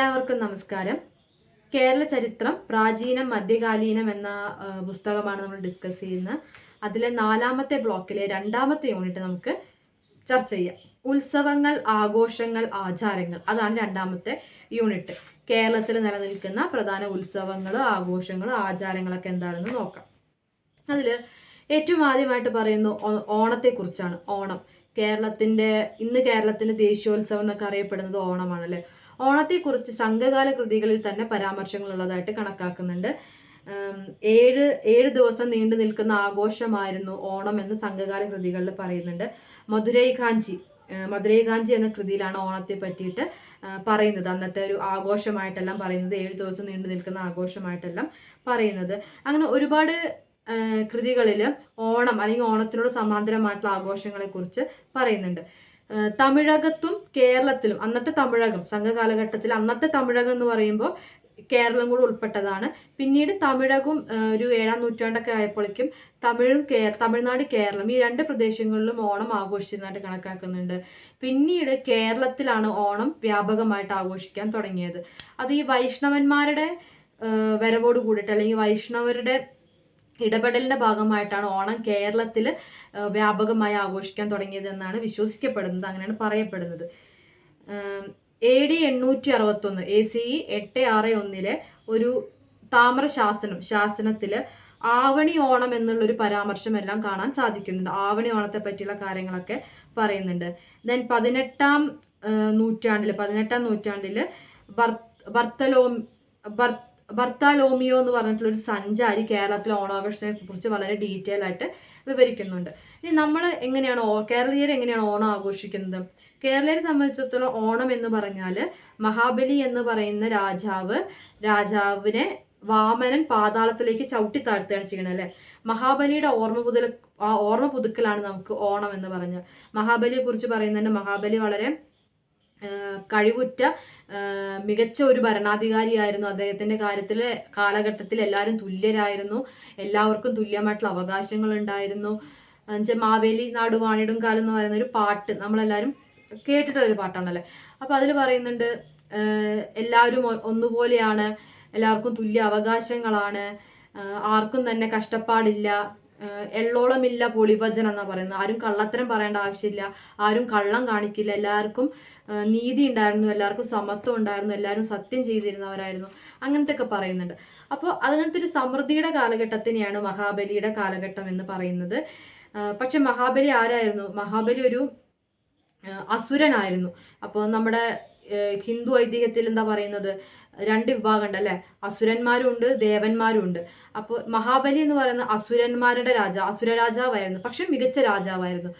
നമസ്കാരം. കേരള ചരിത്രം പ്രാചീനം മധ്യകാലീനം എന്ന പുസ്തകമാണ് നമ്മൾ ഡിസ്കസ് ചെയ്യുന്നത്. അതിലെ നാലാമത്തെ ബ്ലോക്കിലെ രണ്ടാമത്തെ യൂണിറ്റ് നമുക്ക് ചർച്ച ചെയ്യാം. ഉത്സവങ്ങൾ ആഘോഷങ്ങൾ ആചാരങ്ങൾ. അതാണ് രണ്ടാമത്തെ യൂണിറ്റ് കേരളത്തിൽ നിലനിൽക്കുന്ന പ്രധാന ഉത്സവങ്ങളും ആഘോഷങ്ങളും ആചാരങ്ങളൊക്കെ എന്താണെന്ന് നോക്കാം. അതിൽ ഏറ്റവും ആദ്യമായിട്ട് പറയുന്നു ഓണത്തെക്കുറിച്ചാണ്. ഓണം. കേരളത്തിന്റെ ഇന്ന് കേരളത്തിന്റെ ദേശീയോത്സവം എന്നൊക്കെ അറിയപ്പെടുന്നത് ഓണമാണല്ലേ? ഓണത്തെക്കുറിച്ച് സംഘകാല കൃതികളിൽ തന്നെ പരാമർശങ്ങൾ ഉള്ളതായിട്ട് കണക്കാക്കുന്നുണ്ട് ഏഴ് ഏഴ് ദിവസം നീണ്ടു നിൽക്കുന്ന ആഘോഷമായിരുന്നു ഓണം എന്ന് സംഘകാല കൃതികളിൽ പറയുന്നുണ്ട്. മധുരൈ കാഞ്ചി മധുരൈ കാഞ്ചി എന്ന കൃതിയിലാണ് ഓണത്തെ പറ്റിയിട്ട് പറയുന്നത്. അന്നത്തെ ഒരു ആഘോഷമായിട്ടെല്ലാം പറയുന്നത് ഏഴ് ദിവസം നീണ്ടു നിൽക്കുന്ന ആഘോഷമായിട്ടെല്ലാം പറയുന്നത്. അങ്ങനെ ഒരുപാട് കൃതികളിൽ ഓണം അല്ലെങ്കിൽ ഓണത്തിനോട് സമാന്തരമായിട്ടുള്ള ആഘോഷങ്ങളെ കുറിച്ച് പറയുന്നുണ്ട്. തമിഴകത്തും കേരളത്തിലും അന്നത്തെ തമിഴകം സംഘകാലഘട്ടത്തിൽ അന്നത്തെ തമിഴകം എന്ന് പറയുമ്പോൾ കേരളം കൂടെ ഉൾപ്പെട്ടതാണ്. പിന്നീട് തമിഴകും ഒരു ഏഴാം നൂറ്റാണ്ടൊക്കെ ആയപ്പോഴേക്കും തമിഴും കേ തമിഴ്നാട് കേരളം ഈ രണ്ട് പ്രദേശങ്ങളിലും ഓണം ആഘോഷിച്ചതായിട്ട് കണക്കാക്കുന്നുണ്ട്. പിന്നീട് കേരളത്തിലാണ് ഓണം വ്യാപകമായിട്ട് ആഘോഷിക്കാൻ തുടങ്ങിയത്. അത് ഈ വൈഷ്ണവന്മാരുടെ വരവോട് കൂടിയിട്ട് അല്ലെങ്കിൽ വൈഷ്ണവരുടെ ഇടപെടലിന്റെ ഭാഗമായിട്ടാണ് ഓണം കേരളത്തിൽ വ്യാപകമായി ആഘോഷിക്കാൻ തുടങ്ങിയതെന്നാണ് വിശ്വസിക്കപ്പെടുന്നത് അങ്ങനെയാണ് പറയപ്പെടുന്നത്. എ ഡി എണ്ണൂറ്റി അറുപത്തൊന്ന് എ സി ഇ എട്ട് ആറ് ഒന്നിലെ ഒരു താമ്ര ശാസനം ശാസനത്തിൽ ആവണി ഓണം എന്നുള്ളൊരു പരാമർശം എല്ലാം കാണാൻ സാധിക്കുന്നുണ്ട്. ആവണി ഓണത്തെ പറ്റിയുള്ള കാര്യങ്ങളൊക്കെ പറയുന്നുണ്ട്. ദെൻ പതിനെട്ടാം നൂറ്റാണ്ടിൽ പതിനെട്ടാം നൂറ്റാണ്ടിൽ ബർ- ബർത്തലോ ബർ- ബർത്താലോമിയോ എന്ന് പറഞ്ഞിട്ടുള്ള ഒരു സഞ്ചാരി കേരളത്തിലെ ഓണാഘോഷത്തെ കുറിച്ച് വളരെ ഡീറ്റെയിൽ ആയിട്ട് വിവരിക്കുന്നുണ്ട്. ഇനി നമ്മൾ എങ്ങനെയാണ് കേരളീയർ എങ്ങനെയാണ് ഓണം ആഘോഷിക്കുന്നത് കേരളീയരെ സംബന്ധിച്ചിടത്തോളം ഓണം എന്ന് പറഞ്ഞാൽ മഹാബലി എന്ന് പറയുന്ന രാജാവ് രാജാവിനെ വാമനൻ പാതാളത്തിലേക്ക് ചവിട്ടി താഴ്ത്തുകയാണ് ചെയ്യുന്നത് അല്ലെ? മഹാബലിയുടെ ഓർമ്മ പുതുൽ ഓർമ്മ പുതുക്കലാണ് നമുക്ക് ഓണം എന്ന് പറഞ്ഞത്. മഹാബലിയെ കുറിച്ച് പറയുന്നുണ്ട് മഹാബലി വളരെ കഴിവുറ്റ മികച്ച ഒരു ഭരണാധികാരിയായിരുന്നു അദ്ദേഹത്തിന്റെ കാര്യത്തിൽ കാലഘട്ടത്തിൽ എല്ലാവരും തുല്യരായിരുന്നു. എല്ലാവർക്കും തുല്യമായിട്ടുള്ള അവകാശങ്ങൾ ഉണ്ടായിരുന്നു എന്നുവെച്ചാൽ മാവേലി നാട് വാണിടും കാലം എന്ന് പറയുന്ന ഒരു പാട്ട് നമ്മളെല്ലാവരും കേട്ടിട്ടുള്ള ഒരു പാട്ടാണല്ലേ? അപ്പൊ അതിൽ പറയുന്നുണ്ട് എല്ലാവരും ഒന്നുപോലെയാണ് എല്ലാവർക്കും തുല്യ അവകാശങ്ങളാണ് ആർക്കും തന്നെ കഷ്ടപ്പാടില്ല എള്ളോളമില്ല പൊളിഭജൻ എന്നാണ് പറയുന്നത്. ആരും കള്ളത്തരം പറയേണ്ട ആവശ്യമില്ല. ആരും കള്ളം കാണിക്കില്ല. എല്ലാവർക്കും നീതി ഉണ്ടായിരുന്നു. എല്ലാവർക്കും സമത്വം ഉണ്ടായിരുന്നു. എല്ലാവരും സത്യം ചെയ്തിരുന്നവരായിരുന്നു. അങ്ങനത്തെ ഒക്കെ പറയുന്നുണ്ട്. അപ്പോൾ അതങ്ങനത്തെ ഒരു സമൃദ്ധിയുടെ കാലഘട്ടത്തിനെയാണ് മഹാബലിയുടെ കാലഘട്ടം എന്ന് പറയുന്നത്. പക്ഷെ മഹാബലി ആരായിരുന്നു? മഹാബലി ഒരു അസുരനായിരുന്നു. അപ്പോൾ നമ്മുടെ ഹിന്ദു ഐതിഹ്യത്തിൽ എന്താ പറയുന്നത്? രണ്ട് വിഭാഗം അല്ലേ അസുരന്മാരും ഉണ്ട് ദേവന്മാരും ഉണ്ട് അപ്പോൾ മഹാബലി എന്ന് പറയുന്ന അസുരന്മാരുടെ രാജ അസുര രാജാവായിരുന്നു പക്ഷെ മികച്ച രാജാവായിരുന്നു.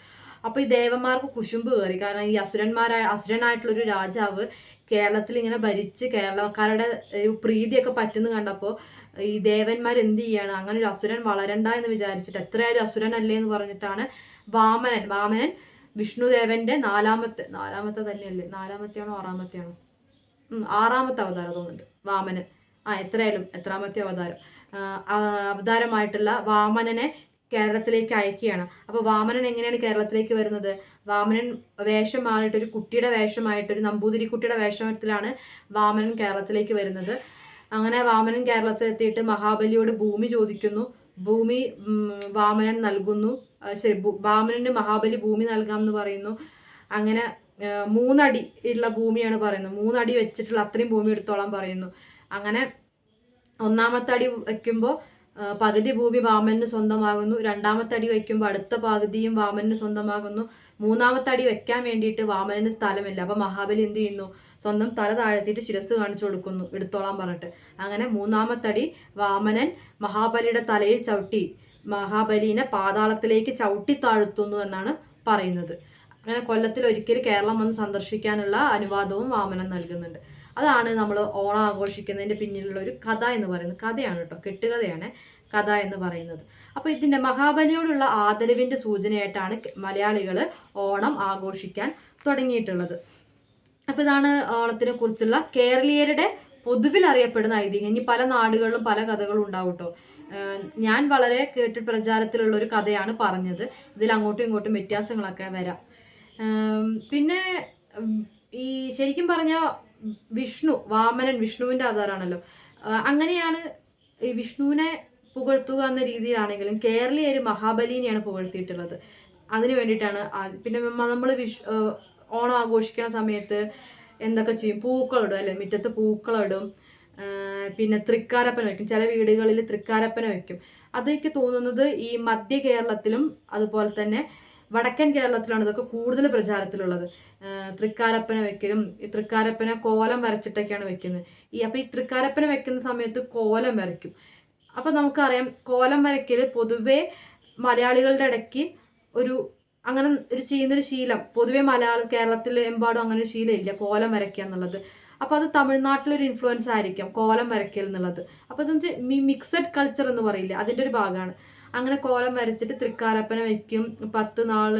അപ്പൊ ഈ ദേവന്മാർക്ക് കുശുമ്പ് കയറി. കാരണം ഈ അസുരന്മാരായ അസുരനായിട്ടുള്ള ഒരു രാജാവ് കേരളത്തിൽ ഇങ്ങനെ ഭരിച്ച് കേരളക്കാരുടെ ഒരു പ്രീതിയൊക്കെ പറ്റുന്നു കണ്ടപ്പോൾ ഈ ദേവന്മാർ എന്ത് ചെയ്യാണ്? അങ്ങനെ ഒരു അസുരൻ വളരണ്ട എന്ന് വിചാരിച്ചിട്ട് എത്രയായാലും അസുരനല്ലേ എന്ന് പറഞ്ഞിട്ടാണ് വാമനൻ. വാമനൻ വിഷ്ണുദേവന്റെ നാലാമത്തെ നാലാമത്തെ തന്നെയല്ലേ? നാലാമത്തെയാണോ ആറാമത്തെയാണോ? ആറാമത്തെ അവതാരം തോന്നുന്നുണ്ട്. വാമനൻ. ആ എത്രയായാലും എത്രാമത്തെ അവതാരം. അവതാരമായിട്ടുള്ള വാമനനെ കേരളത്തിലേക്ക് അയക്കുകയാണ്. അപ്പോൾ വാമനൻ എങ്ങനെയാണ് കേരളത്തിലേക്ക് വരുന്നത്? വാമനൻ വേഷം മാറിയിട്ട് ഒരു കുട്ടിയുടെ വേഷമായിട്ട് ഒരു നമ്പൂതിരി കുട്ടിയുടെ വേഷത്തിലാണ് വാമനൻ കേരളത്തിലേക്ക് വരുന്നത്. അങ്ങനെ വാമനൻ കേരളത്തിലെത്തിയിട്ട് മഹാബലിയോട് ഭൂമി ചോദിക്കുന്നു. ഭൂമി വാമനൻ നൽകുന്നു. ശരി വാമനന് മഹാബലി ഭൂമി നൽകാം എന്ന് പറയുന്നു. അങ്ങനെ മൂന്നടി ഉള്ള ഭൂമിയാണ് പറയുന്നത്. മൂന്നടി വെച്ചിട്ടുള്ള അത്രയും ഭൂമി എടുത്തോളാൻ പറയുന്നു. അങ്ങനെ ഒന്നാമത്തെ അടി വയ്ക്കുമ്പോൾ പകുതി ഭൂമി വാമനന് സ്വന്തമാകുന്നു. രണ്ടാമത്തെ അടി വയ്ക്കുമ്പോൾ അടുത്ത പകുതിയും വാമനന് സ്വന്തമാകുന്നു. മൂന്നാമത്തെ അടി വെക്കാൻ വേണ്ടിയിട്ട് വാമനന് സ്ഥലമില്ല. അപ്പൊ മഹാബലി എന്ത് ചെയ്യുന്നു? സ്വന്തം തല താഴ്ത്തിയിട്ട് ശിരസ് കാണിച്ചു കൊടുക്കുന്നു. എടുത്തോളാൻ പറഞ്ഞിട്ട്. അങ്ങനെ മൂന്നാമത്തെ അടി വാമനൻ മഹാബലിയുടെ തലയിൽ ചവിട്ടി. മഹാബലിനെ പാതാളത്തിലേക്ക് ചവിട്ടി താഴ്ത്തുന്നു എന്നാണ് പറയുന്നത്. അങ്ങനെ കൊല്ലത്തിൽ ഒരിക്കൽ കേരളം വന്ന് സന്ദർശിക്കാനുള്ള അനുവാദവും വാമനം നൽകുന്നുണ്ട്. അതാണ് നമ്മൾ ഓണം ആഘോഷിക്കുന്നതിന്റെ പിന്നിലുള്ള ഒരു കഥ എന്ന് പറയുന്നത്. കഥയാണ് കേട്ടോ കെട്ടുകഥയാണ് കഥ എന്ന് പറയുന്നത്. അപ്പോൾ ഇതിന്റെ മഹാബലിയോടുള്ള ആദരവിന്റെ സൂചനയായിട്ടാണ് മലയാളികൾ ഓണം ആഘോഷിക്കാൻ തുടങ്ങിയിട്ടുള്ളത്. അപ്പോൾ ഇതാണ് ഓണത്തിനെ കുറിച്ചുള്ള കേരളീയരുടെ പൊതുവിൽ അറിയപ്പെടുന്ന ഐതിഹ്യം. ഇനി പല നാടുകളിലും പല കഥകളും ഉണ്ടാവും കേട്ടോ. ഞാൻ വളരെ കേട്ട് പ്രചാരത്തിലുള്ള ഒരു കഥയാണ് പറഞ്ഞത്. ഇതിൽ അങ്ങോട്ടും ഇങ്ങോട്ടും വ്യത്യാസങ്ങളൊക്കെ വരാം. പിന്നെ ഈ ശരിക്കും പറഞ്ഞ വിഷ്ണു വാമനൻ വിഷ്ണുവിന്റെ അവതാരമാണല്ലോ അങ്ങനെയാണ് ഈ വിഷ്ണുവിനെ പുകഴ്ത്തുക എന്ന രീതിയിലാണെങ്കിലും കേരളീയർ മഹാബലിനെയാണ് പുകഴ്ത്തിയിട്ടുള്ളത്. അതിനു വേണ്ടിയിട്ടാണ് പിന്നെ നമ്മൾ വിഷ് ഓണം ആഘോഷിക്കുന്ന സമയത്ത് എന്തൊക്കെ ചെയ്യും? പൂക്കളിടും അല്ലെ? മുറ്റത്ത് പൂക്കളിടും പിന്നെ തൃക്കാരപ്പന വയ്ക്കും. ചില വീടുകളിൽ തൃക്കാരപ്പന വയ്ക്കും. അതൊക്കെ തോന്നുന്നത് ഈ മധ്യ കേരളത്തിലും അതുപോലെ തന്നെ വടക്കൻ കേരളത്തിലാണ് ഇതൊക്കെ കൂടുതൽ പ്രചാരത്തിലുള്ളത്. തൃക്കാരപ്പന വെക്കലും ഈ തൃക്കാരപ്പന കോലം വരച്ചിട്ടൊക്കെയാണ് വെക്കുന്നത് ഈ അപ്പോൾ ഈ തൃക്കാരപ്പന വെക്കുന്ന സമയത്ത് കോലം വരയ്ക്കും. അപ്പോൾ നമുക്കറിയാം കോലം വരയ്ക്കൽ പൊതുവേ മലയാളികളുടെ ഇടയ്ക്ക് ഒരു അങ്ങനെ ഒരു ചെയ്യുന്നൊരു ശീലം. പൊതുവേ മലയാള കേരളത്തിൽ എമ്പാടും അങ്ങനെ ഒരു ശീലം ഇല്ല കോലം വരയ്ക്കുക എന്നുള്ളത്. അപ്പോൾ അത് തമിഴ്നാട്ടിലൊരു ഇൻഫ്ലുവൻസ് ആയിരിക്കും കോലം വരയ്ക്കൽ എന്നുള്ളത്. അപ്പോൾ അതെന്ന് വെച്ചാൽ മിക്സഡ് കൾച്ചർ എന്ന് പറയില്ല അതിന്റെ ഒരു ഭാഗമാണ് അങ്ങനെ കോലം വരച്ചിട്ട് തൃക്കാരപ്പന വെക്കും പത്ത് നാൾ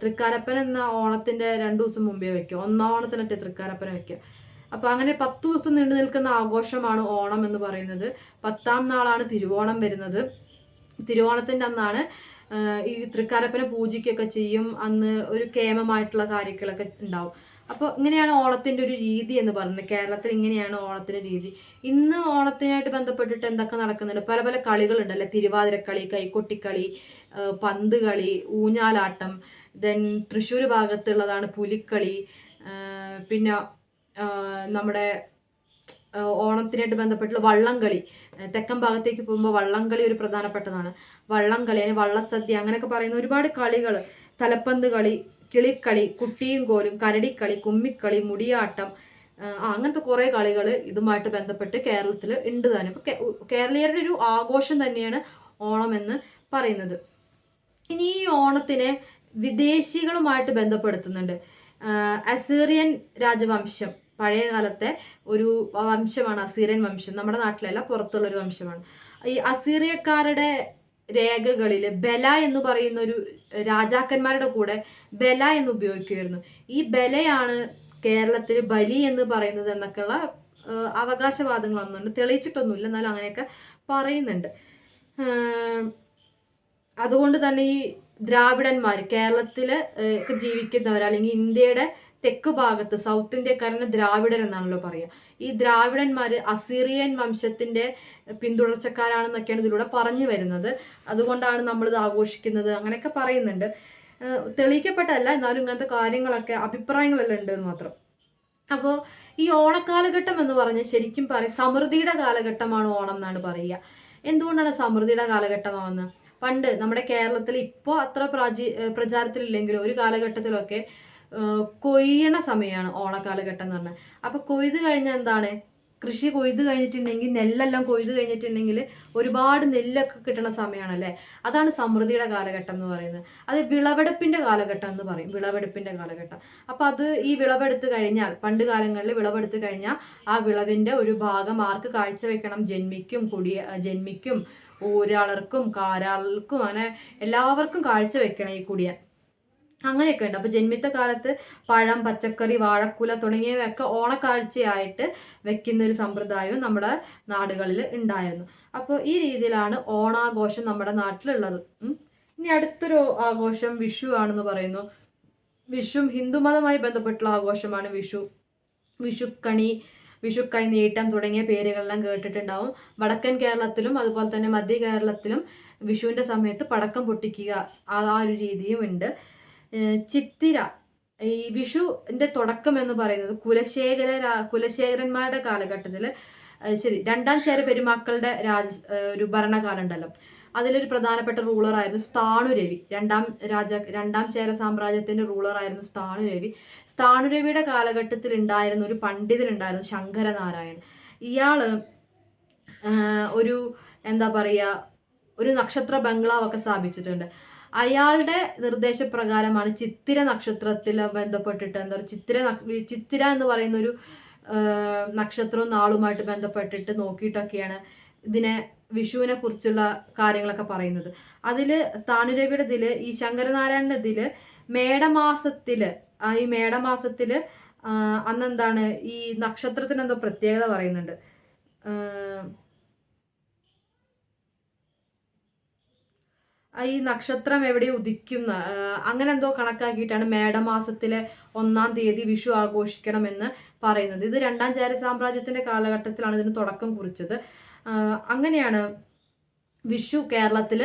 തൃക്കാരപ്പന എന്ന ഓണത്തിന്റെ രണ്ട് ദിവസം മുമ്പേ വെക്കും ഒന്നാം ഓണത്തിനൊക്കെ തൃക്കാരപ്പന വയ്ക്കുക അപ്പൊ അങ്ങനെ പത്ത് ദിവസം നീണ്ടു നിൽക്കുന്ന ആഘോഷമാണ് ഓണം എന്ന് പറയുന്നത്. പത്താം നാളാണ് തിരുവോണം വരുന്നത്. തിരുവോണത്തിന്റെ അന്നാണ് ഈ തൃക്കാരപ്പനെ പൂജിക്കുകയൊക്കെ ചെയ്യും. അന്ന് ഒരു കേമമായിട്ടുള്ള കാര്യങ്ങളൊക്കെ ഉണ്ടാവും. അപ്പോൾ ഇങ്ങനെയാണ് ഓണത്തിന്റെ ഒരു രീതി എന്ന് പറയുന്നത് കേരളത്തിൽ ഇങ്ങനെയാണ് ഓണത്തിന്റെ രീതി. ഇന്ന് ഓണത്തിനായിട്ട് ബന്ധപ്പെട്ടിട്ട് എന്തൊക്കെ നടക്കുന്നുണ്ട്? പല പല കളികളുണ്ടല്ലേ തിരുവാതിരക്കളി കൈക്കൊട്ടിക്കളി പന്ത് കളി ഊഞ്ഞാലാട്ടം ദെൻ തൃശ്ശൂർ ഭാഗത്തുള്ളതാണ് പുലിക്കളി പിന്നെ നമ്മുടെ ഓണത്തിനായിട്ട് ബന്ധപ്പെട്ടുള്ള വള്ളംകളി. തെക്കൻ ഭാഗത്തേക്ക് പോകുമ്പോൾ വള്ളംകളി ഒരു പ്രധാനപ്പെട്ടതാണ്. വള്ളംകളി അതിന് വള്ളസദ്യ അങ്ങനെയൊക്കെ പറയുന്ന ഒരുപാട് കളികൾ തലപ്പന്ത് കളി കിളിക്കളി കുട്ടിയും കോലും കരടിക്കളി കുമ്മിക്കളി മുടിയാട്ടം അങ്ങനത്തെ കുറേ കളികൾ ഇതുമായിട്ട് ബന്ധപ്പെട്ട് കേരളത്തിൽ ഉണ്ട് തന്നെ കേരളീയരുടെ ഒരു ആഘോഷം തന്നെയാണ് ഓണം എന്ന് പറയുന്നത്. ഇനി ഈ ഓണത്തിനെ വിദേശികളുമായിട്ട് ബന്ധപ്പെടുത്തുന്നുണ്ട്. അസീറിയൻ രാജവംശം പഴയ കാലത്തെ ഒരു വംശമാണ് അസീറിയൻ വംശം. നമ്മുടെ നാട്ടിലല്ല പുറത്തുള്ളൊരു വംശമാണ്. ഈ അസീറിയക്കാരുടെ രേഖകളിൽ ബല എന്ന് പറയുന്ന ഒരു രാജാക്കന്മാരുടെ കൂടെ ബല എന്ന് ഉപയോഗിക്കുമായിരുന്നു ഈ ബലയാണ് കേരളത്തിൽ ബലി എന്ന് പറയുന്നത് എന്നൊക്കെയുള്ള അവകാശവാദങ്ങളൊന്നുണ്ട്. തെളിയിച്ചിട്ടൊന്നുമില്ല എന്നാലും അങ്ങനെയൊക്കെ പറയുന്നുണ്ട്. അതുകൊണ്ട് തന്നെ ഈ ദ്രാവിഡന്മാർ കേരളത്തിൽ ജീവിക്കുന്നവർ അല്ലെങ്കിൽ ഇന്ത്യയുടെ തെക്ക് ഭാഗത്ത് സൗത്ത് ഇന്ത്യക്കാരനെ ദ്രാവിഡൻ എന്നാണല്ലോ പറയുക ഈ ദ്രാവിഡന്മാർ അസീറിയൻ വംശത്തിന്റെ പിന്തുടർച്ചക്കാരാണെന്നൊക്കെയാണ് ഇതിലൂടെ പറഞ്ഞു വരുന്നത്. അതുകൊണ്ടാണ് നമ്മളിത് ആഘോഷിക്കുന്നത്. അങ്ങനെയൊക്കെ പറയുന്നുണ്ട്. തെളിയിക്കപ്പെട്ടല്ല എന്നാലും ഇങ്ങനത്തെ കാര്യങ്ങളൊക്കെ അഭിപ്രായങ്ങളെല്ലാം ഉണ്ട് എന്ന് മാത്രം. അപ്പോൾ ഈ ഓണക്കാലഘട്ടം എന്ന് പറഞ്ഞാൽ ശരിക്കും പറയും സമൃദ്ധിയുടെ കാലഘട്ടമാണ് ഓണം എന്നാണ് പറയുക. എന്തുകൊണ്ടാണ് സമൃദ്ധിയുടെ കാലഘട്ടമാവുന്നത്? പണ്ട് നമ്മുടെ കേരളത്തിൽ ഇപ്പോൾ അത്ര പ്രാചീ പ്രചാരത്തിലില്ലെങ്കിലും ഒരു കാലഘട്ടത്തിലൊക്കെ കൊയ്യണ സമയമാണ് ഓണക്കാലഘട്ടം എന്ന് പറഞ്ഞാൽ. അപ്പോൾ കൊയ്ത് കഴിഞ്ഞാൽ എന്താണ്? കൃഷി കൊയ്ത് കഴിഞ്ഞിട്ടുണ്ടെങ്കിൽ നെല്ലെല്ലാം കൊയ്ത് കഴിഞ്ഞിട്ടുണ്ടെങ്കിൽ ഒരുപാട് നെല്ലൊക്കെ കിട്ടുന്ന സമയമാണല്ലേ അതാണ് സമൃദ്ധിയുടെ കാലഘട്ടം എന്ന് പറയുന്നത്. അത് വിളവെടുപ്പിന്റെ കാലഘട്ടം എന്ന് പറയും. വിളവെടുപ്പിന്റെ കാലഘട്ടം. അപ്പൊ അത് ഈ വിളവെടുത്ത് കഴിഞ്ഞാൽ പണ്ട് കാലങ്ങളിൽ വിളവെടുത്ത് കഴിഞ്ഞാൽ ആ വിളവിന്റെ ഒരു ഭാഗം ആർക്ക് കാഴ്ചവെക്കണം ജന്മിക്കും കുടിയ ജന്മിക്കും ഊരാളർക്കും കാരാളർക്കും അങ്ങനെ എല്ലാവർക്കും കാഴ്ചവെക്കണം ഈ കുടിയൻ. അങ്ങനെയൊക്കെ ഉണ്ട്. അപ്പൊ ജന്മിത്ത കാലത്ത് പഴം പച്ചക്കറി വാഴക്കുല തുടങ്ങിയവയൊക്കെ ഓണക്കാഴ്ചയായിട്ട് വെക്കുന്ന ഒരു സമ്പ്രദായവും നമ്മുടെ നാടുകളിൽ ഉണ്ടായിരുന്നു. അപ്പോൾ ഈ രീതിയിലാണ് ഓണാഘോഷം നമ്മുടെ നാട്ടിലുള്ളത്. ഇനി അടുത്തൊരു ആഘോഷം വിഷു ആണെന്ന് പറയുന്നു. വിഷു ഹിന്ദുമതവുമായി ബന്ധപ്പെട്ടുള്ള ആഘോഷമാണ് വിഷു. വിഷുക്കണി വിഷുക്കൈ നീട്ടം തുടങ്ങിയ പേരുകളെല്ലാം കേട്ടിട്ടുണ്ടാവും. വടക്കൻ കേരളത്തിലും അതുപോലെ തന്നെ മധ്യ കേരളത്തിലും വിഷുവിന്റെ സമയത്ത് പടക്കം പൊട്ടിക്കുക ആ ഒരു രീതിയും ഉണ്ട്. ചിത്തിര. ഈ വിഷുവിന്റെ തുടക്കം എന്ന് പറയുന്നത് കുലശേഖര കുലശേഖരന്മാരുടെ കാലഘട്ടത്തിൽ ശരി രണ്ടാം ചേര പെരുമാക്കളുടെ രാജ ഒരു ഭരണകാലം ഉണ്ടല്ലോ. അതിലൊരു പ്രധാനപ്പെട്ട റൂളർ ആയിരുന്നു സ്ഥാണുരവി. രണ്ടാം രാജ രണ്ടാം ചേര സാമ്രാജ്യത്തിന്റെ റൂളർ ആയിരുന്നു സ്ഥാണുരവി. സ്ഥാണുരവിയുടെ കാലഘട്ടത്തിൽ ഉണ്ടായിരുന്ന ഒരു പണ്ഡിതനുണ്ടായിരുന്നു ശങ്കരനാരായൺ ഇയാൾ ഒരു എന്താ പറയുക ഒരു നക്ഷത്ര ബംഗ്ലാവൊക്കെ സ്ഥാപിച്ചിട്ടുണ്ട്. അയാളുടെ നിർദ്ദേശപ്രകാരമാണ് ചിത്തിര നക്ഷത്രത്തിൽ ബന്ധപ്പെട്ടിട്ട് എന്താ പറയുക ചിത്തിര ചിത്തിര എന്ന് പറയുന്ന ഒരു നക്ഷത്രവും നാളുമായിട്ട് ബന്ധപ്പെട്ടിട്ട് നോക്കിയിട്ടൊക്കെയാണ് ഇതിനെ വിഷുവിനെ കുറിച്ചുള്ള കാര്യങ്ങളൊക്കെ പറയുന്നത്. അതിൽ സ്ഥാനുരവിയുടെ ഇതിൽ ഈ ശങ്കരനാരായണന്റെ ഇതിൽ മേടമാസത്തിൽ ഈ മേടമാസത്തിൽ അന്നെന്താണ് ഈ നക്ഷത്രത്തിനെന്തോ പ്രത്യേകത പറയുന്നുണ്ട്. ഈ നക്ഷത്രം എവിടെ ഉദിക്കുന്ന അങ്ങനെ എന്തോ കണക്കാക്കിയിട്ടാണ് മേടമാസത്തിലെ ഒന്നാം തീയതി വിഷു ആഘോഷിക്കണമെന്ന് പറയുന്നത്. ഇത് രണ്ടാം ചാര സാമ്രാജ്യത്തിന്റെ കാലഘട്ടത്തിലാണ് ഇതിന് തുടക്കം കുറിച്ചത്. അങ്ങനെയാണ് വിഷു കേരളത്തിൽ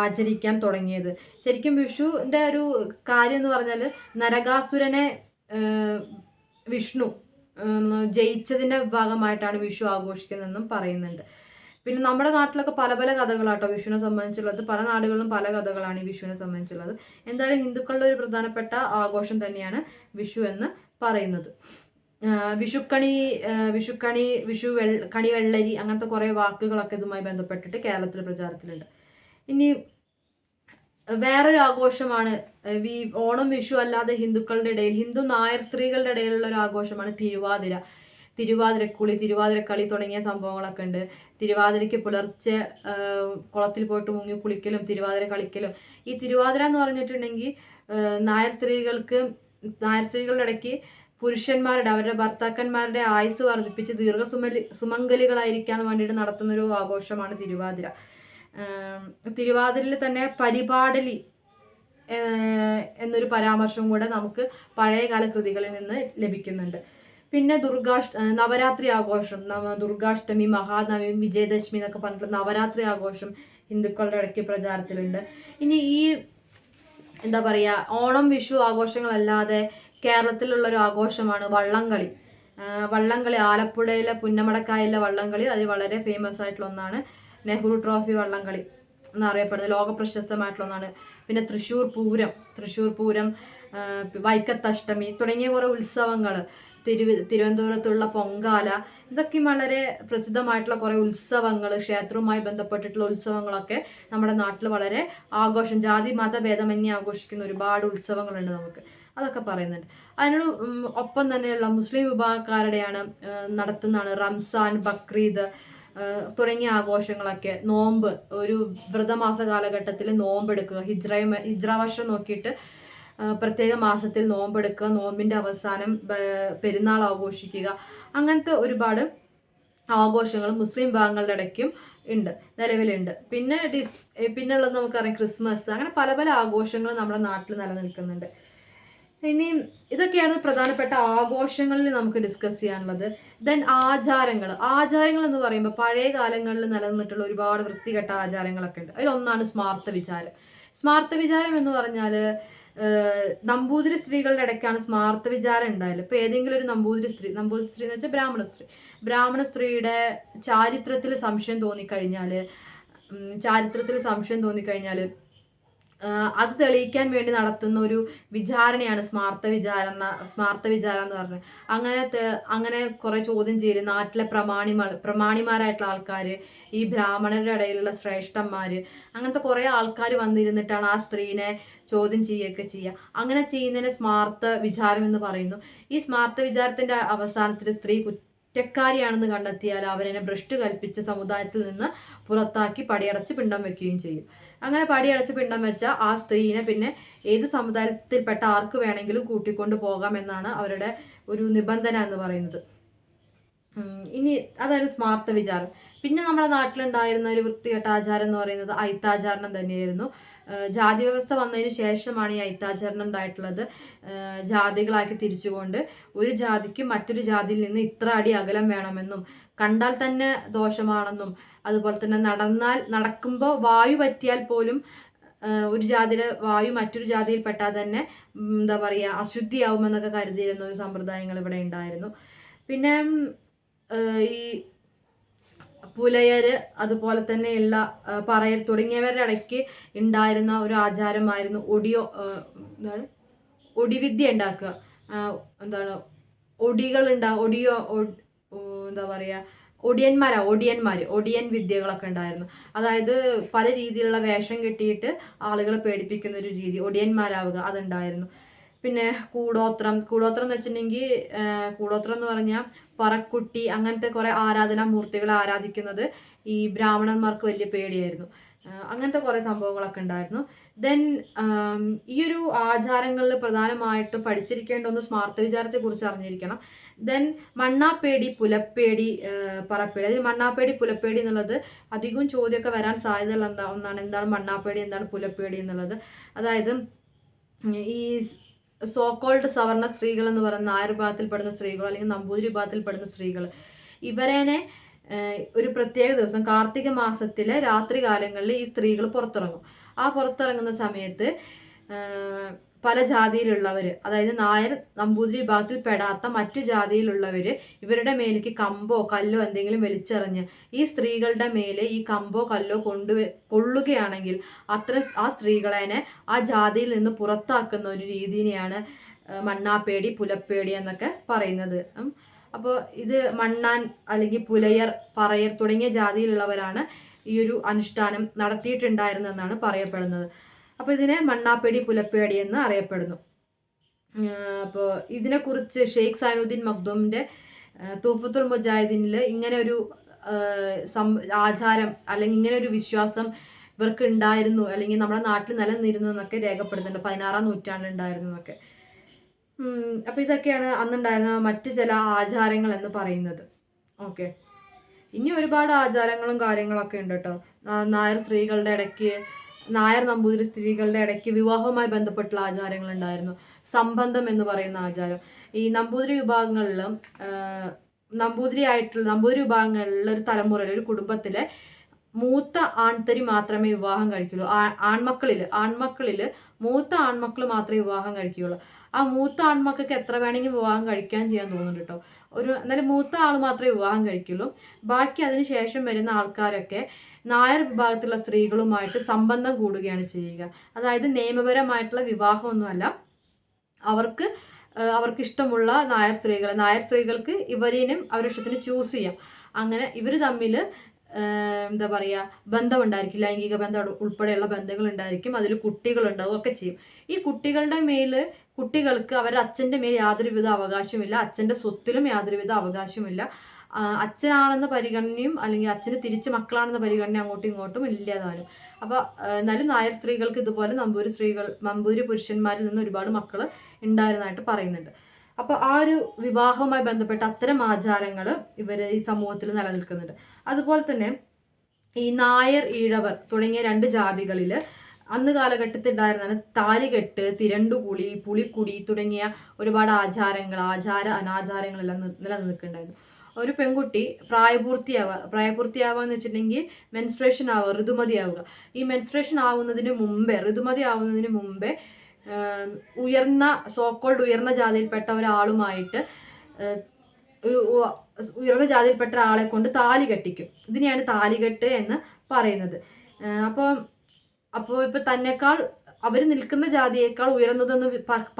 ആചരിക്കാൻ തുടങ്ങിയത്. ശരിക്കും വിഷുവിന്റെ ഒരു കാര്യം എന്ന് പറഞ്ഞാൽ നരകാസുരനെ വിഷ്ണു ജയിച്ചതിന്റെ ഭാഗമായിട്ടാണ് വിഷു ആഘോഷിക്കുന്നതെന്നും പറയുന്നുണ്ട്. പിന്നെ നമ്മുടെ നാട്ടിലൊക്കെ പല പല കഥകളാട്ടോ വിഷുവിനെ സംബന്ധിച്ചുള്ളത്. പല നാടുകളിലും പല കഥകളാണ് ഈ വിഷുവിനെ സംബന്ധിച്ചുള്ളത്. എന്തായാലും ഹിന്ദുക്കളുടെ ഒരു പ്രധാനപ്പെട്ട ആഘോഷം തന്നെയാണ് വിഷു എന്ന് പറയുന്നത്. വിഷുക്കണി വിഷുക്കണി വിഷു വെൾ കണി വെള്ളരി അങ്ങനത്തെ കുറേ വാക്കുകളൊക്കെ ഇതുമായി ബന്ധപ്പെട്ടിട്ട് കേരളത്തിൽ പ്രചാരത്തിലുണ്ട്. ഇനി വേറൊരു ആഘോഷമാണ് ഓണം വിഷു അല്ലാതെ ഹിന്ദുക്കളുടെ ഇടയിൽ ഹിന്ദു നായർ സ്ത്രീകളുടെ ഇടയിലുള്ള ഒരു ആഘോഷമാണ് തിരുവാതിര. തിരുവാതിരക്കുളി തിരുവാതിരക്കളി തുടങ്ങിയ സംഭവങ്ങളൊക്കെ ഉണ്ട്. തിരുവാതിരയ്ക്ക് പുലർച്ചെ കുളത്തിൽ പോയിട്ട് മുങ്ങി കുളിക്കലും തിരുവാതിര കളിക്കലും. ഈ തിരുവാതിര എന്ന് പറഞ്ഞിട്ടുണ്ടെങ്കിൽ നായർ സ്ത്രീകൾക്ക് നായർ സ്ത്രീകളുടെ ഇടയ്ക്ക് പുരുഷന്മാരുടെ അവരുടെ ഭർത്താക്കന്മാരുടെ ആയുസ് വർദ്ധിപ്പിച്ച് ദീർഘസുമലി സുമംഗലികളായിരിക്കാൻ വേണ്ടിയിട്ട് നടത്തുന്നൊരു ആഘോഷമാണ് തിരുവാതിര. തിരുവാതിരയിൽ തന്നെ പരിപാടലി എന്നൊരു പരാമർശം കൂടെ നമുക്ക് പഴയകാല കൃതികളിൽ നിന്ന് ലഭിക്കുന്നുണ്ട്. പിന്നെ ദുർഗാഷ് നവരാത്രി ആഘോഷം നവ ദുർഗാഷ്ടമി മഹാനവമി വിജയദശമി എന്നൊക്കെ പറഞ്ഞിട്ട് നവരാത്രി ആഘോഷം ഹിന്ദുക്കളുടെ ഇടയ്ക്ക് പ്രചാരത്തിലുണ്ട്. ഇനി ഈ എന്താ പറയുക ഓണം വിഷു ആഘോഷങ്ങളല്ലാതെ കേരളത്തിലുള്ള ഒരു ആഘോഷമാണ് വള്ളംകളി. വള്ളംകളി ആലപ്പുഴയിലെ പുന്നമടക്കായലിലെ വള്ളംകളി അത് വളരെ ഫേമസ് ആയിട്ടുള്ള ഒന്നാണ് നെഹ്റു ട്രോഫി വള്ളംകളി എന്നറിയപ്പെടുന്നത്. ലോക പ്രശസ്തമായിട്ടുള്ള ഒന്നാണ്. പിന്നെ തൃശ്ശൂർ പൂരം തൃശ്ശൂർ പൂരം വൈക്കത്തഷ്ടമി തുടങ്ങിയ കുറേ ഉത്സവങ്ങൾ തിരുവ തിരുവനന്തപുരത്തുള്ള പൊങ്കാല ഇതൊക്കെ വളരെ പ്രസിദ്ധമായിട്ടുള്ള കുറേ ഉത്സവങ്ങൾ ക്ഷേത്രവുമായി ബന്ധപ്പെട്ടിട്ടുള്ള ഉത്സവങ്ങളൊക്കെ നമ്മുടെ നാട്ടിൽ വളരെ ആഘോഷം ജാതി മത ഭേദമന്യേ ആഘോഷിക്കുന്ന ഒരുപാട് ഉത്സവങ്ങളുണ്ട് നമുക്ക്. അതൊക്കെ പറയുന്നുണ്ട്. അതിനോട് ഒപ്പം തന്നെയുള്ള മുസ്ലിം വിഭാഗക്കാരുടെയാണ് നടത്തുന്നതാണ് റംസാൻ ബക്രീദ് തുടങ്ങിയ ആഘോഷങ്ങളൊക്കെ. നോമ്പ് ഒരു വ്രതമാസ കാലഘട്ടത്തിൽ നോമ്പെടുക്കുക ഹിജ്ര ഹിജ്ര വർഷം നോക്കിയിട്ട് പ്രത്യേക മാസത്തിൽ നോമ്പെടുക്കുക നോമ്പിന്റെ അവസാനം പെരുന്നാൾ ആഘോഷിക്കുക അങ്ങനത്തെ ഒരുപാട് ആഘോഷങ്ങൾ മുസ്ലിം വിഭാഗങ്ങളുടെ ഇടയ്ക്കും ഉണ്ട് നിലവിലുണ്ട്. പിന്നെ ഡിസ് പിന്നെ ഉള്ളത് നമുക്കറിയാം ക്രിസ്മസ് അങ്ങനെ പല പല ആഘോഷങ്ങൾ നമ്മുടെ നാട്ടിൽ നിലനിൽക്കുന്നുണ്ട്. ഇനി ഇതൊക്കെയാണ് പ്രധാനപ്പെട്ട ആഘോഷങ്ങളിൽ നമുക്ക് ഡിസ്കസ് ചെയ്യാനുള്ളത്. ദെൻ ആചാരങ്ങൾ. ആചാരങ്ങൾ എന്ന് പറയുമ്പോൾ പഴയ കാലങ്ങളിൽ നിലനിന്നിട്ടുള്ള ഒരുപാട് വൃത്തികെട്ട ആചാരങ്ങളൊക്കെ ഉണ്ട്. അതിലൊന്നാണ് സ്മാർത്ഥ വിചാരം. സ്മാർത്ഥ വിചാരം എന്ന് പറഞ്ഞാൽ നമ്പൂതിരി സ്ത്രീകളുടെ ഇടയ്ക്കാണ് സ്മാർത്ഥ വിചാരം ഉണ്ടായത്. ഇപ്പൊ ഏതെങ്കിലും ഒരു നമ്പൂതിരി സ്ത്രീ നമ്പൂതിരി സ്ത്രീ എന്ന് വെച്ചാൽ ബ്രാഹ്മണ സ്ത്രീ. ബ്രാഹ്മണ സ്ത്രീയുടെ ചാരിത്രത്തിൽ സംശയം തോന്നിക്കഴിഞ്ഞാൽ ചാരിത്രത്തിൽ സംശയം തോന്നിക്കഴിഞ്ഞാൽ അത് തെളിയിക്കാൻ വേണ്ടി നടത്തുന്ന ഒരു വിചാരണയാണ് സ്മാർത്ഥ വിചാരണ സ്മാർത്ഥ വിചാരം എന്ന് പറഞ്ഞത് അങ്ങനെ അങ്ങനെ കുറെ ചോദ്യം ചെയ്യൽ. നാട്ടിലെ പ്രമാണിമാർ പ്രമാണിമാരായിട്ടുള്ള ആൾക്കാർ ഈ ബ്രാഹ്മണരുടെ ഇടയിലുള്ള ശ്രേഷ്ഠന്മാർ അങ്ങനത്തെ കുറെ ആൾക്കാർ വന്നിരുന്നിട്ടാണ് ആ സ്ത്രീനെ ചോദ്യം ചെയ്യുകയൊക്കെ ചെയ്യുക. അങ്ങനെ ചെയ്യുന്നതിനെ സ്മാർത്ഥ വിചാരം എന്ന് പറയുന്നു. ഈ സ്മാർത്ഥ വിചാരത്തിന്റെ അവസാനത്തിൽ സ്ത്രീ കുറ്റക്കാരിയാണെന്ന് കണ്ടെത്തിയാൽ അവരെ ഭ്രഷ്ട് കൽപ്പിച്ച സമുദായത്തിൽ നിന്ന് പുറത്താക്കി പടിയടച്ച് പിണ്ടം വെക്കുകയും ചെയ്യും. അങ്ങനെ പടിയടച്ച് പിണ്ടം വെച്ച ആ സ്ത്രീനെ പിന്നെ ഏത് സമുദായത്തിൽപ്പെട്ട ആർക്ക് വേണമെങ്കിലും കൂട്ടിക്കൊണ്ട് പോകാം എന്നാണ് അവരുടെ ഒരു നിബന്ധന എന്ന് പറയുന്നത്. ഇനി അതായത് സ്മാർത്ഥ വിചാരം. പിന്നെ നമ്മുടെ നാട്ടിലുണ്ടായിരുന്ന ഒരു വൃത്തികെട്ട ആചാരം എന്ന് പറയുന്നത് ഐത്താചാരണം തന്നെയായിരുന്നു. ജാതി വ്യവസ്ഥ വന്നതിന് ശേഷമാണ് ഈ ഐത്താചരണം ഉണ്ടായിട്ടുള്ളത്. ജാതികളാക്കി തിരിച്ചുകൊണ്ട് ഒരു ജാതിക്ക് മറ്റൊരു ജാതിയിൽ നിന്ന് ഇത്ര അടി അകലം വേണമെന്നും കണ്ടാൽ തന്നെ ദോഷമാണെന്നും അതുപോലെ തന്നെ നടന്നാൽ നടക്കുമ്പോൾ വായു പറ്റിയാൽ പോലും ഒരു ജാതിയുടെ വായു മറ്റൊരു ജാതിയിൽ പെട്ടാൽ തന്നെ എന്താ പറയുക അശുദ്ധിയാവുമെന്നൊക്കെ കരുതിയിരുന്ന ഒരു സമ്പ്രദായങ്ങൾ ഇവിടെ ഉണ്ടായിരുന്നു. പിന്നെ ഈ പുലയര് അതുപോലെ തന്നെയുള്ള പറയർ തുടങ്ങിയവരുടെ ഇടയ്ക്ക് ഉണ്ടായിരുന്ന ഒരു ആചാരമായിരുന്നു ഒടിയോ എന്താണ്? ഒടിവിദ്യ ഉണ്ടാക്കുക. എന്താണ്? ഒടികൾ ഉണ്ടാ ഒടിയോ എന്താ പറയുക ഒടിയന്മാരാ ഒടിയന്മാർ ഒടിയൻ വിദ്യകളൊക്കെ ഉണ്ടായിരുന്നു. അതായത് പല രീതിയിലുള്ള വേഷം കെട്ടിയിട്ട് ആളുകളെ പേടിപ്പിക്കുന്ന ഒരു രീതി ഒടിയന്മാരാവുക അതുണ്ടായിരുന്നു. പിന്നെ കൂടോത്രം കൂടോത്രം എന്ന് വെച്ചിട്ടുണ്ടെങ്കിൽ കൂടോത്രം എന്ന് പറഞ്ഞാൽ പറക്കുട്ടി അങ്ങനത്തെ കുറേ ആരാധനാ മൂർത്തികളെ ആരാധിക്കുന്നത് ഈ ബ്രാഹ്മണന്മാർക്ക് വലിയ പേടിയായിരുന്നു. അങ്ങനത്തെ കുറേ സംഭവങ്ങളൊക്കെ ഉണ്ടായിരുന്നു. ദെൻ ഈ ഒരു ആചാരങ്ങളിൽ പ്രധാനമായിട്ടും പഠിച്ചിരിക്കേണ്ട ഒന്ന് സ്മാർത്ഥ വിചാരത്തെ കുറിച്ച് അറിഞ്ഞിരിക്കണം. ദെൻ മണ്ണാപ്പേടി പുലപ്പേടി പറപ്പേടി. അതിൽ മണ്ണാപ്പേടി പുലപ്പേടി എന്നുള്ളത് അധികവും ചോദ്യമൊക്കെ വരാൻ സാധ്യതയുള്ള എന്താ ഒന്നാണ്. എന്താണ് മണ്ണാപ്പേടി എന്താണ് പുലപ്പേടി എന്നുള്ളത്. അതായത് ഈ സോക്കോൾഡ് സവർണ സ്ത്രീകൾ എന്ന് പറയുന്ന നായർ വിഭാഗത്തിൽപ്പെടുന്ന സ്ത്രീകൾ അല്ലെങ്കിൽ നമ്പൂതിരി വിഭാഗത്തിൽപ്പെടുന്ന സ്ത്രീകൾ ഇവരേനെ ഒരു പ്രത്യേക ദിവസം കാർത്തിക മാസത്തിലെ രാത്രി കാലങ്ങളിൽ ഈ സ്ത്രീകൾ പുറത്തിറങ്ങും ആ പുറത്തിറങ്ങുന്ന സമയത്ത് പല ജാതിയിലുള്ളവർ അതായത് നായർ നമ്പൂതിരി വിഭാഗത്തിൽ പെടാത്ത മറ്റു ജാതിയിലുള്ളവർ ഇവരുടെ മേലേക്ക് കമ്പോ കല്ലോ എന്തെങ്കിലും വലിച്ചെറിഞ്ഞ് ഈ സ്ത്രീകളുടെ മേലെ ഈ കമ്പോ കല്ലോ കൊണ്ടു കൊള്ളുകയാണെങ്കിൽ അത്ര ആ സ്ത്രീകളെ ആ ജാതിയിൽ നിന്ന് പുറത്താക്കുന്ന ഒരു രീതിനെയാണ് ഏഹ്, മണ്ണാപ്പേടി പുലപ്പേടി എന്നൊക്കെ പറയുന്നത്. അപ്പോൾ ഇത് മണ്ണാൻ അല്ലെങ്കിൽ പുലയർ പറയർ തുടങ്ങിയ ജാതിയിലുള്ളവരാണ് ഈ ഒരു അനുഷ്ഠാനം നടത്തിയിട്ടുണ്ടായിരുന്നെന്നാണ് പറയപ്പെടുന്നത്. അപ്പോൾ ഇതിനെ മണ്ണാപ്പേടി പുലപ്പേടി എന്ന് അറിയപ്പെടുന്നു. അപ്പോൾ ഇതിനെക്കുറിച്ച് ഷെയ്ഖ് സൈനുദ്ദീൻ മഖ്ദൂമിന്റെ തൂഫത്തുൽ മുജാഹിദീനിൽ ഇങ്ങനെ ഒരു ആചാരം അല്ലെങ്കിൽ ഇങ്ങനെ ഒരു വിശ്വാസം ഇവർക്ക് ഉണ്ടായിരുന്നു അല്ലെങ്കിൽ നമ്മുടെ നാട്ടിൽ നിലനിന്നിരുന്നു എന്നൊക്കെ രേഖപ്പെടുത്തുന്നുണ്ട്. പതിനാറാം നൂറ്റാണ്ടിൽ ഉണ്ടായിരുന്നു എന്നൊക്കെ. ഉം, അപ്പൊ ഇതൊക്കെയാണ് അന്നുണ്ടായിരുന്ന മറ്റ് ചില ആചാരങ്ങൾ എന്ന് പറയുന്നത്. ഓക്കെ. ഇനി ഒരുപാട് ആചാരങ്ങളും കാര്യങ്ങളൊക്കെ ഉണ്ട് കേട്ടോ നായർ സ്ത്രീകളുടെ ഇടയ്ക്ക് നായർ നമ്പൂതിരി സ്ത്രീകളുടെ ഇടയ്ക്ക് വിവാഹവുമായി ബന്ധപ്പെട്ടുള്ള ആചാരങ്ങൾ ഉണ്ടായിരുന്നു. സംബന്ധം എന്ന് പറയുന്ന ആചാരം. ഈ നമ്പൂതിരി വിഭാഗങ്ങളിലും നമ്പൂതിരി ആയിട്ടുള്ള നമ്പൂതിരി വിഭാഗങ്ങളിലെ ഒരു തലമുറയിൽ ഒരു കുടുംബത്തിലെ മൂത്ത ആൺതരി മാത്രമേ വിവാഹം കഴിക്കുള്ളൂ. ആൺമക്കളിൽ ആൺമക്കളിൽ മൂത്ത ആൺമക്കൾ മാത്രമേ വിവാഹം കഴിക്കുകയുള്ളൂ ആ മൂത്ത ആൺമക്കൾക്ക് എത്ര വേണമെങ്കിൽ വിവാഹം കഴിക്കാൻ ചെയ്യാൻ തോന്നുന്നുണ്ട് കേട്ടോ ഒരു എന്നാലും മൂത്ത ആൾ മാത്രമേ വിവാഹം കഴിക്കുള്ളൂ. ബാക്കി അതിന് ശേഷം വരുന്ന ആൾക്കാരൊക്കെ നായർ വിഭാഗത്തിലുള്ള സ്ത്രീകളുമായിട്ട് സംബന്ധം കൂടുകയാണ് ചെയ്യുക. അതായത് നിയമപരമായിട്ടുള്ള വിവാഹമൊന്നുമല്ല. അവർക്ക് അവർക്ക് ഇഷ്ടമുള്ള നായർ സ്ത്രീകൾ നായർ സ്ത്രീകൾക്ക് ഇവരേനും അവരുടെ ഇഷ്ടത്തിന് ചൂസ് ചെയ്യാം. അങ്ങനെ ഇവർ തമ്മിൽ എന്താ പറയുക ബന്ധമുണ്ടായിരിക്കും. ലൈംഗിക ബന്ധം ഉൾ- ഉൾപ്പെടെയുള്ള ബന്ധങ്ങൾ ഉണ്ടായിരിക്കും അതിൽ കുട്ടികളുണ്ടാവും ഒക്കെ ചെയ്യും. ഈ കുട്ടികളുടെ മേൽ കുട്ടികൾക്ക് അവരുടെ അച്ഛന്റെ മേൽ യാതൊരുവിധ അവകാശമില്ല അച്ഛന്റെ സ്വത്തിലും യാതൊരുവിധ അവകാശമില്ല അച്ഛനാണെന്ന പരിഗണനയും അല്ലെങ്കിൽ അച്ഛന് തിരിച്ച് മക്കളാണെന്ന പരിഗണന അങ്ങോട്ടും ഇങ്ങോട്ടും ഇല്ലാതാനും അപ്പോൾ എന്നാലും നായർ സ്ത്രീകൾക്ക് ഇതുപോലെ നമ്പൂരി സ്ത്രീകൾ നമ്പൂരി പുരുഷന്മാരിൽ നിന്ന് ഒരുപാട് മക്കൾ ഉണ്ടായിരുന്നതായിട്ട് പറയുന്നുണ്ട്. അപ്പോൾ ആ ഒരു വിവാഹവുമായി ബന്ധപ്പെട്ട അത്തരം ആചാരങ്ങൾ ഇവർ ഈ സമൂഹത്തിൽ നിലനിൽക്കുന്നുണ്ട്. അതുപോലെ തന്നെ ഈ നായർ ഈഴവർ തുടങ്ങിയ രണ്ട് ജാതികളിൽ അന്ന് കാലഘട്ടത്തിൽ ഉണ്ടായിരുന്നതാണ് താലികെട്ട് തിരണ്ടുകുളി പുളിക്കുടി തുടങ്ങിയ ഒരുപാട് ആചാരങ്ങൾ ആചാര അനാചാരങ്ങളെല്ലാം നിലനിൽക്കുന്നുണ്ടായിരുന്നു. ഒരു പെൺകുട്ടി പ്രായപൂർത്തിയാവുക പ്രായപൂർത്തിയാവുക എന്ന് വെച്ചിട്ടുണ്ടെങ്കിൽ മെൻസ്ട്രേഷൻ ആവുക ഋതുമതി ആവുക ഈ മെൻസ്ട്രേഷൻ ആവുന്നതിന് മുമ്പേ ഋതുമതി ആവുന്നതിന് മുമ്പേ ഉയർന്ന സോക്കോൾഡ് ഉയർന്ന ജാതിയിൽപ്പെട്ട ഒരാളുമായിട്ട് ഉയർന്ന ജാതിയിൽപ്പെട്ട ഒരാളെ കൊണ്ട് താലി കെട്ടിക്കും. ഇതിനെയാണ് താലികെട്ട് എന്ന് പറയുന്നത്. അപ്പോൾ അപ്പോൾ ഇപ്പം തന്നെക്കാൾ അവർ നിൽക്കുന്ന ജാതിയേക്കാൾ ഉയർന്നതെന്ന്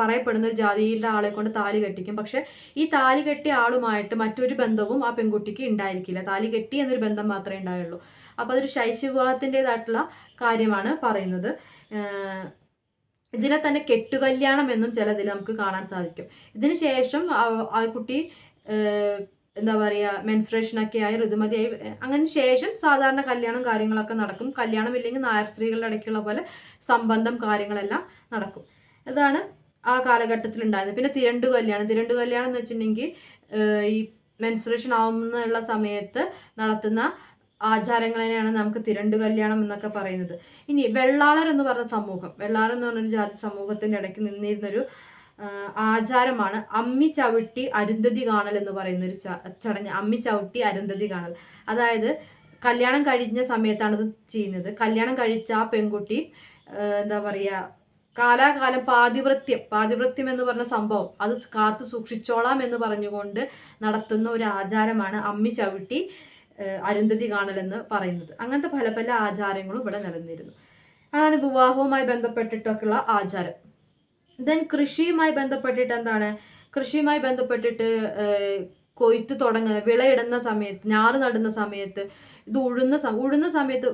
പറയപ്പെടുന്ന ഒരു ജാതിയിലെ ആളെ കൊണ്ട് താലി കെട്ടിക്കും. പക്ഷെ ഈ താലി കെട്ടിയ ആളുമായിട്ട് മറ്റൊരു ബന്ധവും ആ പെൺകുട്ടിക്ക് ഉണ്ടായിരിക്കില്ല. താലി കെട്ടി എന്നൊരു ബന്ധം മാത്രമേ ഉണ്ടായുള്ളൂ. അപ്പോൾ അതൊരു ശൈശവിവാഹത്തിന്റെതായിട്ടുള്ള കാര്യമാണ് പറയുന്നത്. ഇതിനെ തന്നെ കെട്ടുകല്യാണം എന്നും ചിലതിൽ നമുക്ക് കാണാൻ സാധിക്കും. ഇതിന് ശേഷം ആ- കുട്ടി എന്താ പറയുക മെൻസ്ട്രേഷനൊക്കെ ആയി ഋതുമതിയായി അങ്ങനെ ശേഷം സാധാരണ കല്യാണം കാര്യങ്ങളൊക്കെ നടക്കും. കല്യാണം ഇല്ലെങ്കിൽ നായർ സ്ത്രീകളുടെ ഇടയ്ക്കുള്ള പോലെ സംബന്ധം കാര്യങ്ങളെല്ലാം നടക്കും. ഇതാണ് ആ കാലഘട്ടത്തിൽ ഉണ്ടായിരുന്നത് പിന്നെ തിരണ്ടു കല്യാണം. തിരണ്ടു കല്യാണം എന്ന് വെച്ചിട്ടുണ്ടെങ്കിൽ ഈ മെൻസ്ട്രേഷൻ ആവുന്നുള്ള സമയത്ത് നടത്തുന്ന ആചാരങ്ങളെയാണ് നമുക്ക് തിരണ്ട് കല്യാണം എന്നൊക്കെ പറയുന്നത്. ഇനി വെള്ളാളർ എന്ന് പറഞ്ഞ സമൂഹം വെള്ളാളർ എന്ന് പറഞ്ഞൊരു ജാതി സമൂഹത്തിന്റെ ഇടയ്ക്ക് നിന്നിരുന്നൊരു ആചാരമാണ് അമ്മി ചവിട്ടി അരുന്ധതി കാണൽ എന്ന് പറയുന്ന ഒരു ചടങ്ങ് അമ്മി ചവിട്ടി അരുന്ധതി കാണൽ. അതായത് കല്യാണം കഴിഞ്ഞ സമയത്താണ് ഇത് ചെയ്യുന്നത്. കല്യാണം കഴിച്ച ആ പെൺകുട്ടി എന്താ പറയുക കാലാകാലം പാതിവൃത്യം പാതിവൃത്യം എന്ന് പറഞ്ഞ സംഭവം അത് കാത്തു സൂക്ഷിച്ചോളാം എന്ന് പറഞ്ഞുകൊണ്ട് നടത്തുന്ന ഒരു ആചാരമാണ് അമ്മി ചവിട്ടി അരുന്ധതി കാണലെന്ന് പറയുന്നത്. അങ്ങനത്തെ പല പല ആചാരങ്ങളും ഇവിടെ നിലനിന്നിരുന്നു. അതാണ് വിവാഹവുമായി ബന്ധപ്പെട്ടിട്ടൊക്കെയുള്ള ആചാരം. ദെൻ കൃഷിയുമായി ബന്ധപ്പെട്ടിട്ട് എന്താണ്? കൃഷിയുമായി ബന്ധപ്പെട്ടിട്ട് കൊയ്ത്ത് തുടങ്ങുന്ന വിളയിടുന്ന സമയത്ത് ഞാറ് നടുന്ന സമയത്ത് ഇത് ഉഴുന്ന ഉഴുന്ന സമയത്ത്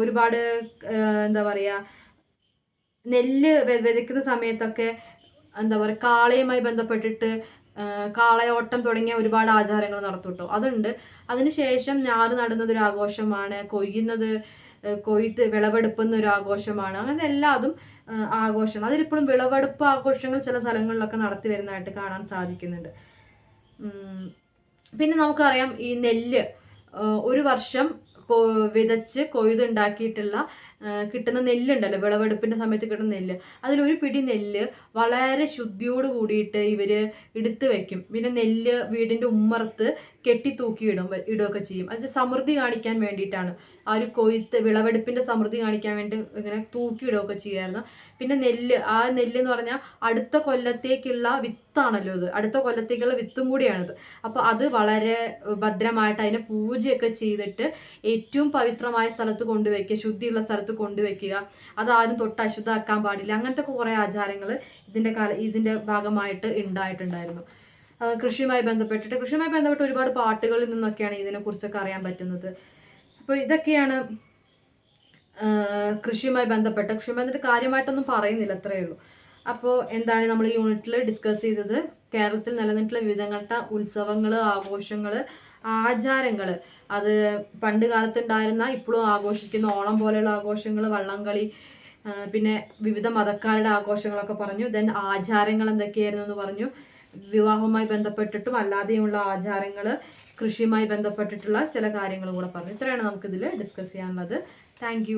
ഒരുപാട് എന്താ പറയുക നെല്ല് വിതയ്ക്കുന്ന സമയത്തൊക്കെ എന്താ പറയുക കാളയുമായി ബന്ധപ്പെട്ടിട്ട് കാളയോട്ടം തുടങ്ങിയ ഒരുപാട് ആചാരങ്ങൾ നടത്തുട്ടോ. അതുണ്ട്. അതിനുശേഷം ഞാറ് നടുന്നത് ഒരു ആഘോഷമാണ് കൊയ്യുന്നത് കൊയ്ത്ത് വിളവെടുപ്പുന്ന ഒരു ആഘോഷമാണ് അങ്ങനെ എല്ലാതും ആഘോഷമാണ് അതിലിപ്പോഴും വിളവെടുപ്പ് ആഘോഷങ്ങൾ ചില സ്ഥലങ്ങളിലൊക്കെ നടത്തി വരുന്നതായിട്ട് കാണാൻ സാധിക്കുന്നുണ്ട്. പിന്നെ നമുക്കറിയാം ഈ നെല്ല് ഒരു വർഷം വിതച്ച് കൊയ്തുണ്ടാക്കിയിട്ടുള്ള കിട്ടുന്ന നെല്ലുണ്ടല്ലോ വിളവെടുപ്പിന്റെ സമയത്ത് കിട്ടുന്ന നെല്ല്. അതിലൊരു പിടി നെല്ല് വളരെ ശുദ്ധിയോട് കൂടിയിട്ട് ഇവർ എടുത്ത് വെക്കും. പിന്നെ നെല്ല് വീടിന്റെ ഉമ്മറത്ത് കെട്ടി തൂക്കി ഇടും ഇടുകയൊക്കെ ചെയ്യും. അത് സമൃദ്ധി കാണിക്കാൻ വേണ്ടിയിട്ടാണ്. ആ ഒരു കൊയ്ത്ത് വിളവെടുപ്പിന്റെ സമൃദ്ധി കാണിക്കാൻ വേണ്ടി ഇങ്ങനെ തൂക്കി ഇടുകയൊക്കെ ചെയ്യായിരുന്നു. പിന്നെ നെല്ല് ആ നെല്ല് എന്ന് പറഞ്ഞാൽ അടുത്ത കൊല്ലത്തേക്കുള്ള വിത്താണല്ലോ ഇത്. അടുത്ത കൊല്ലത്തേക്കുള്ള വിത്തും കൂടിയാണിത്. അപ്പോൾ അത് വളരെ ഭദ്രമായിട്ട് അതിനെ പൂജയൊക്കെ ചെയ്തിട്ട് ഏറ്റവും പവിത്രമായ സ്ഥലത്ത് കൊണ്ടുവയ്ക്കുക ശുദ്ധിയുള്ള സ്ഥലത്ത് കൊണ്ടുവയ്ക്കുക. അതാരും തൊട്ട് അശുദ്ധമാക്കാൻ പാടില്ല. അങ്ങനത്തെ കുറേ ആചാരങ്ങൾ ഇതിന്റെ കാല ഇതിന്റെ ഭാഗമായിട്ട് ഉണ്ടായിട്ടുണ്ടായിരുന്നു. കൃഷിയുമായി ബന്ധപ്പെട്ടിട്ട് കൃഷിയുമായി ബന്ധപ്പെട്ട് ഒരുപാട് പാട്ടുകളിൽ നിന്നൊക്കെയാണ് ഇതിനെക്കുറിച്ചൊക്കെ അറിയാൻ പറ്റുന്നത്. അപ്പോൾ ഇതൊക്കെയാണ് കൃഷിയുമായി ബന്ധപ്പെട്ട്. കൃഷിയുമായി ബന്ധപ്പെട്ട് കാര്യമായിട്ടൊന്നും പറയുന്നില്ല അത്രയേ ഉള്ളൂ. അപ്പോൾ എന്താണ് നമ്മൾ യൂണിറ്റിൽ ഡിസ്കസ് ചെയ്തത്? കേരളത്തിൽ നിലനിന്നിട്ടുള്ള വിവിധങ്ങളുടെ ഉത്സവങ്ങൾ ആഘോഷങ്ങൾ ആചാരങ്ങൾ അത് പണ്ട് കാലത്തുണ്ടായിരുന്ന ഇപ്പോഴും ആഘോഷിക്കുന്ന ഓണം പോലെയുള്ള ആഘോഷങ്ങൾ വള്ളംകളി പിന്നെ വിവിധ മതക്കാരുടെ ആഘോഷങ്ങളൊക്കെ പറഞ്ഞു. ദെൻ ആചാരങ്ങൾ എന്തൊക്കെയായിരുന്നു എന്ന് പറഞ്ഞു. വിവാഹവുമായി ബന്ധപ്പെട്ടിട്ടും അല്ലാതെയുമുള്ള ആചാരങ്ങൾ കൃഷിയുമായി ബന്ധപ്പെട്ടിട്ടുള്ള ചില കാര്യങ്ങളും കൂടെ പറഞ്ഞു. ഇത്രയാണ് നമുക്കിതിൽ ഡിസ്കസ് ചെയ്യാനുള്ളത്. താങ്ക്